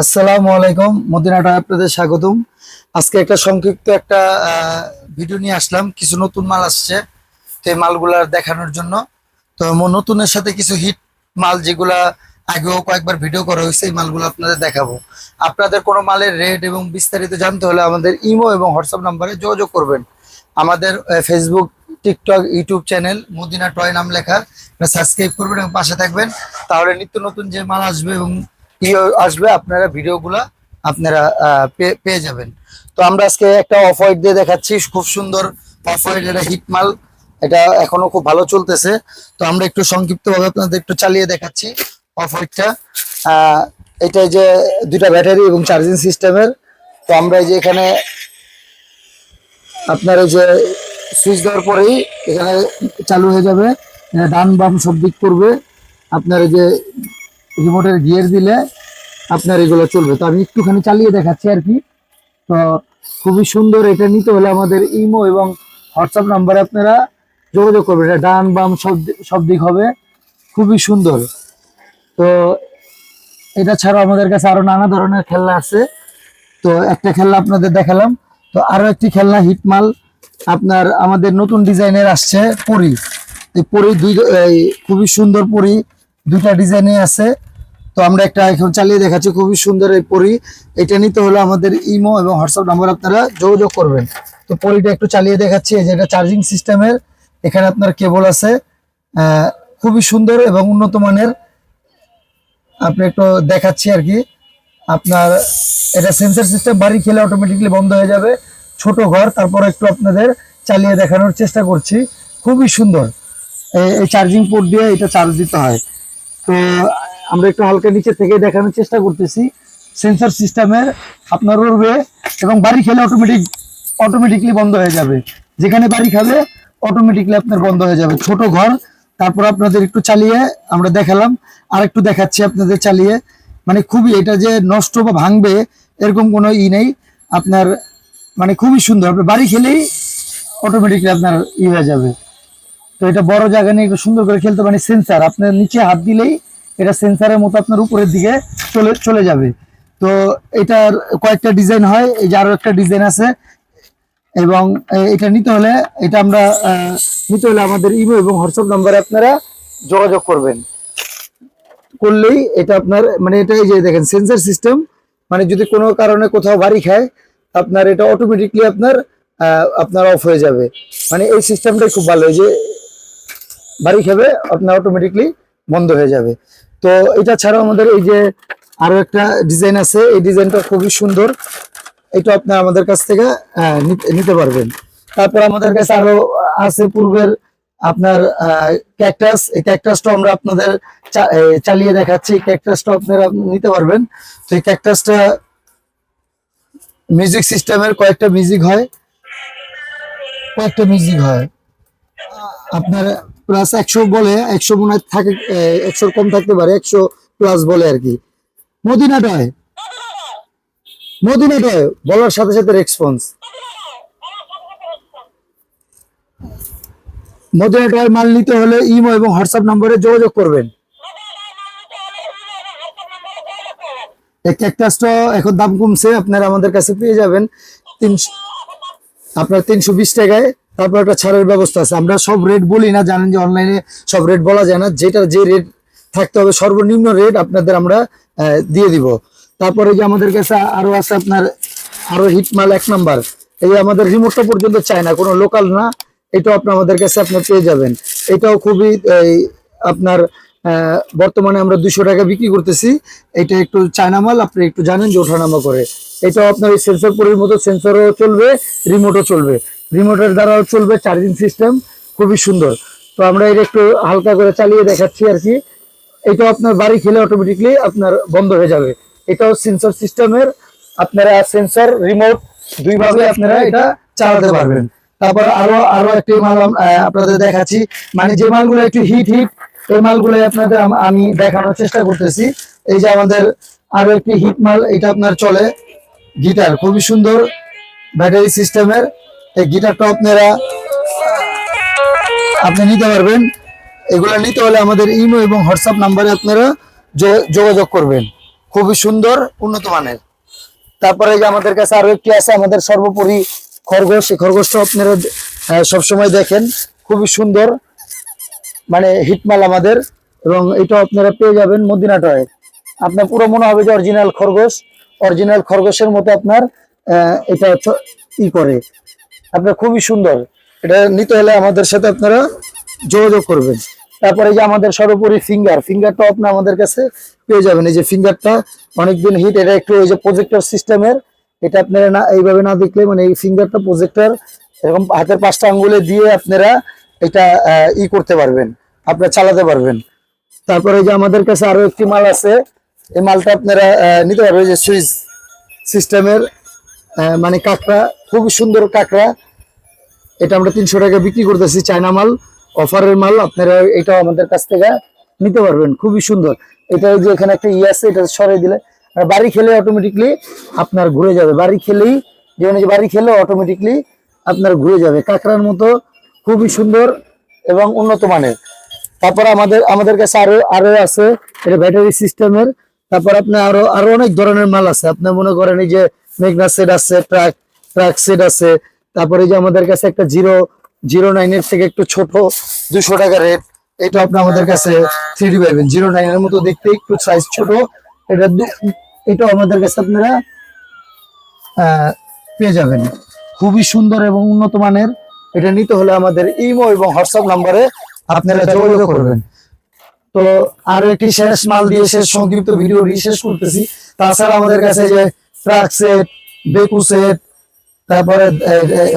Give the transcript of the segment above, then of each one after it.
আসসালামু আলাইকুম মদিনাটা আপনাদের স্বাগতম। আজকে একটা সংক্ষিপ্ত একটা ভিডিও নিয়ে আসলাম। কিছু নতুন মাল আসছে তো মালগুলার দেখানোর জন্য। তো নতুনের সাথে কিছু হিট মাল যেগুলা আগেও কয়েকবার ভিডিও করা হয়েছে, এই মালগুলো আপনাদের দেখাবো। আপনাদের কোনো মালের রেট এবং বিস্তারিত জানতে হলে আমাদের ইমো এবং হোয়াটসঅ্যাপ নাম্বারে যোগাযোগ করবেন। আমাদের Facebook TikTok YouTube channel Madina toy নাম লেখা। সাবস্ক্রাইব করবেন এবং পাশে থাকবেন। তাহলে নিত্য নতুন যে মাল আসবে এবং ই আসবে, আপনারা ভিডিওগুলা আপনারা পেয়ে যাবেন। তো আমরা আজকে একটা অফ হোয়াইট দিয়ে দেখাচ্ছি, খুব সুন্দর অফ হোয়াইট এটা হিট মাল। এটা এখনও খুব ভালো চলতেছে। তো আমরা একটু সংক্ষিপ্ত ভাবে আপনাদের একটু চালিয়ে দেখাচ্ছি অফ হোয়াইটটা এটা যে দুইটা ব্যাটারি এবং চার্জিং সিস্টেমের। তো আমরা এই যে এখানে আপনার যে সুইচ দেওয়ার পরেই এখানে চালু হয়ে যাবে। ডান বাম সব দিক করবে। আপনার যে রিমোটের গিয়ার দিলে আপনার এগুলো চলবে। তো আমি একটুখানি চালিয়ে দেখাচ্ছি আর কি। তো খুবই সুন্দর এটা নিতে হলে আমাদের ইমো এবং হোয়াটসঅ্যাপ নাম্বারে আপনারা যোগাযোগ করবেন। এটা ডান বাম সব সব দিক হবে। খুবই সুন্দর। তো এটা ছাড়া আমাদের কাছে আরও নানা ধরনের খেলনা আছে। তো একটা খেলনা আপনাদের দেখালাম। তো আরও একটি খেলনা, হিটমাল, আপনার আমাদের নতুন ডিজাইনের আসছে পরি। এই পরি দুই খুবই সুন্দর পরি। দুইটা ডিজাইনে আছে। তো আমরা একটা এখন চালিয়ে দেখাচ্ছি, খুবই সুন্দর এই পরি। এটা নিতে হলে আমাদের ইমো এবং হোয়াটসঅ্যাপ নাম্বার আপনারা যোগাযোগ করবেন। তো পরিটা একটু চালিয়ে দেখাচ্ছি, এই যে এটা চার্জিং সিস্টেমের এখানে আপনার কেবল আছে। খুবই সুন্দর এবং উন্নত মানের। আপনি একটু দেখাচ্ছি আর কি। আপনার এটা সেন্সার সিস্টেম বাড়ি খেলে অটোমেটিকলি বন্ধ হয়ে যাবে। ছোট ঘর, তারপর একটু আপনাদের চালিয়ে দেখানোর চেষ্টা করছি। খুবই সুন্দর। এই- চার্জিং পোর্ট দিয়ে এটা চার্জ দিতে হয়। তো আমরা একটু হালকা নিচে থেকে দেখানোর চেষ্টা করতেছি। সেন্সর সিস্টেমের আপনার উড়বে এবং বাড়ি খেলে অটোমেটিক অটোমেটিকলি বন্ধ হয়ে যাবে। যেখানে বাড়ি খাবে অটোমেটিকলি আপনার বন্ধ হয়ে যাবে। ছোট ঘর, তারপর আপনাদের একটু চালিয়ে আমরা দেখালাম। আর একটু দেখাচ্ছি আপনাদের চালিয়ে। মানে খুবই, এটা যে নষ্ট বা ভাঙবে, এরকম কোনো ই নেই। আপনার মানে খুবই সুন্দর। আপনি বাড়ি খেলেই অটোমেটিকলি আপনার ই হয়ে যাবে। তো এটা বড় জায়গা নিয়ে একটু সুন্দর করে খেলতে মানে সেন্সার আপনার নিচে হাত দিলেই এটা সেন্সারের মতো আপনার উপরের দিকে চলে চলে যাবে। তো এটার কয়েকটা ডিজাইন হয়, এই যে আরও একটা ডিজাইন আছে। এবং এটা নিতে হলে, এটা আমরা নিতে হলে আমাদের ইমো এবং হোয়াটসঅ্যাপ নাম্বারে আপনারা যোগাযোগ করবেন। করলেই এটা আপনার মানে এটা এই যে দেখেন সেন্সার সিস্টেম মানে যদি কোনো কারণে কোথাও বাড়ি খায়, আপনার এটা অটোমেটিকলি আপনার আপনার অফ হয়ে যাবে। মানে এই সিস্টেমটাই খুব ভালো যে বাড়ি খাবে, আপনার অটোমেটিকলি বন্ধ হয়ে যাবে। তো এটা ছাড়াও আমাদের এই যে আরও একটা ডিজাইন আছে, এই ডিজাইনটা খুবই সুন্দর। এটা আপনার আমাদের কাছ থেকে নিতে- পারবেন। তারপর আমাদের কাছে আরও আছে পূর্বের আপনার ক্যাকটাস এই ক্যাকটাসটা আমরা আপনাদের চালিয়ে দেখাচ্ছি। ক্যাকটাসটা আপনারা নিতে পারবেন। তো এই ক্যাকটাসটা মিউজিক সিস্টেমের কয়েকটা মিউজিক হয়। কয়েকটা মিউজিক হয়। আপনার প্লাস একশো বলে, একশো মনে হয় থাকে একশোর কম থাকতে পারে, একশো প্লাস বলে আর কি। মদিনাটায় মদিনাটায় বলার সাথে সাথে রেসপন্স মদিনাটায় মাল নিতে হলে ইমো এবং হোয়াটসঅ্যাপ নম্বরে যোগাযোগ করবেন। ক্যাকটাসটা এখন দাম কমছে, আপনারা আমাদের কাছে পেয়ে যাবেন তিনশো আপনার তিনশো বিশ টাকায় তারপর একটা ছাড়ের ব্যবস্থা আছে। আমরা সব রেট বলি না, জানেন যে অনলাইনে সব রেট বলা যায় না। যেটা যে রেট থাকতে হবে, সর্বনিম্ন রেট আপনাদের আমরা দিয়ে দিব। তারপরে যে আমাদের কাছে আরও আছে আপনার, আরও হিট মাল এক নাম্বার এই আমাদের রিমোটটা পর্যন্ত চায় না, কোনো লোকাল না, এটাও আপনি আমাদের কাছে আপনার পেয়ে যাবেন। এটাও খুবই আপনার বর্তমানে আমরা দুশো টাকা বিক্রি করতেছি। এটা একটু চায়না মাল, আপনি একটু জানেন যে ওঠানামা করে। এটাও আপনার এই সেন্সর পরির মতো সেন্সরও চলবে রিমোটও চলবে। রিমোটের দ্বারাও চলবে চার্জিং সিস্টেম, খুবই সুন্দর। তো আমরা এটা একটু হালকা করে চালিয়ে দেখাচ্ছি আর কি। এটাও আপনার বাড়ি খেলে অটোমেটিকলি আপনার বন্ধ হয়ে যাবে। এটাও সেন্সর সিস্টেমের আপনারা সেন্সর রিমোট দুইভাবে আপনারা এটা চালাতে পারবেন। তারপর আরও আরও একটি মাল আপনাদের দেখাচ্ছি। মানে যে মালগুলো একটু হিট হিট এই মালগুলো আপনাদের আমি দেখানোর চেষ্টা করতেছি। এই যে আমাদের আরও একটি হিট মাল, এটা আপনার চলে। গিটার খুবই সুন্দর। ব্যাটারি সিস্টেমের এই গিটারটা আপনারা আপনি নিতে পারবেন। এগুলো নিতে হলে আমাদের ইমো এবং হোয়াটসঅ্যাপ নাম্বারে আপনারা যোগাযোগ করবেন। খুবই সুন্দর উন্নত মানের। তারপরে যে আমাদের কাছে আরও একটি আছে আমাদের সর্বোপরি খরগোশ। এই খরগোশটা আপনারা আহ, সবসময় দেখেন খুবই সুন্দর। মানে হিটমাল আমাদের এবং এটা আপনারা পেয়ে যাবেন মদিনা টয়ে আপনার পুরো মনে হবে যে অরিজিনাল খরগোশ। অরিজিনাল খরগোশের মতো আপনার এটা ই করে। আপনার খুবই সুন্দর। এটা নিতে হলে আমাদের সাথে আপনারা যোগাযোগ করবেন। তারপরে যে আমাদের সর্বোপরি ফিঙ্গার ফিঙ্গারটা আপনি আমাদের কাছে পেয়ে যাবেন। এই যে ফিঙ্গারটা অনেকদিন হিট এটা একটু ওই যে প্রজেক্টর সিস্টেমের এটা আপনারা না, এইভাবে না দেখলে মানে এই ফিঙ্গারটা প্রজেক্টর এরকম হাতের পাঁচটা আঙ্গুলে দিয়ে আপনারা এটা ই করতে পারবেন, আপনারা চালাতে পারবেন। তারপরে যে আমাদের কাছে আরও একটি মাল আছে। এই মালটা আপনারা নিতে পারবেন যে সুইচ সিস্টেমের মানে কাঁকড়া খুবই সুন্দর কাঁকড়া। এটা আমরা তিনশো টাকা বিক্রি করতেছি চায়না মাল, অফারের মাল, আপনারা এটা আমাদের কাছ থেকে নিতে পারবেন, খুবই সুন্দর। এটা যে এখানে একটা ইয়ে আছে, এটা সরাই দিলে, আর বাড়ি খেলে অটোমেটিকলি আপনার ঘুরে যাবে। বাড়ি খেলেই যেখানে যে বাড়ি খেলে অটোমেটিকলি আপনার ঘুরে যাবে। কাঁকড়ার মতো, খুবই সুন্দর এবং উন্নত মানের। তারপর আমাদের আমাদের কাছে আরও আরও আছে, এটা ব্যাটারি সিস্টেমের তারপর আপনার আরও আরও অনেক ধরনের মাল আছে। আপনার মনে করেন এই যে মেঘনা সেট আছে, ট্রাক ট্রাক সেট আছে। তারপরে যে আমাদের কাছে একটা জিরো জিরো নাইনের থেকে একটু ছোট দুশো টাকা রেট এটা আপনি আমাদের কাছে থ্রি ডি পাইবেন জিরো নাইনের মতো দেখতে একটু সাইজ ছোট। এটা এটাও আমাদের কাছে আপনারা পেয়ে যাবেন। খুবই সুন্দর এবং উন্নত মানের এটা নিতে হলে আমাদের ইমো এবং হোয়াটসঅ্যাপ নাম্বারে আপনারা যোগাযোগ করবেন। তো আর একটি শেষ মাল দিয়ে শেষ সংক্ষিপ্ত ভিডিও শেষ করতেছি। তাছাড়া আমাদের কাছে যে ট্রাক সেট বেকু সেট তারপরে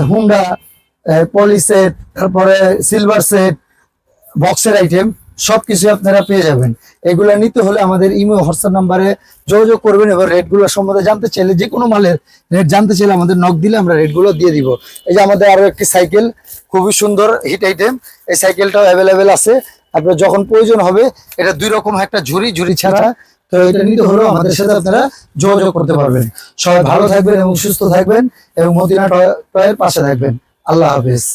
হুন্ডা পলি সেট তারপরে সিলভার সেট বক্সের আইটেম সবকিছু আপনারা পেয়ে যাবেন। এগুলো নিতে হলে আমাদের ইমো হোয়াটসঅ্যাপ নাম্বারে যোগাযোগ করবেন এবং রেটগুলো সম্বন্ধে জানতে চাইলে যে কোনো মালের রেট জানতে চাইলে আমাদের নক দিলে আমরা রেটগুলো দিয়ে দিব। এই যে আমাদের আরও একটি সাইকেল খুবই সুন্দর হিট আইটেম এই সাইকেলটাও অ্যাভেলেবেল আছে। আপনার যখন প্রয়োজন হবে, এটা দুই রকম একটা ঝুড়ি ঝুড়ি ছাড়া তো এটা নিতে হলো আমাদের সাথে আপনারা যোগাযোগ করতে পারবেন। সবাই ভালো থাকবেন এবং সুস্থ থাকবেন এবং মদিনা টয়ের পাশে থাকবেন। আল্লাহ হাফিজ।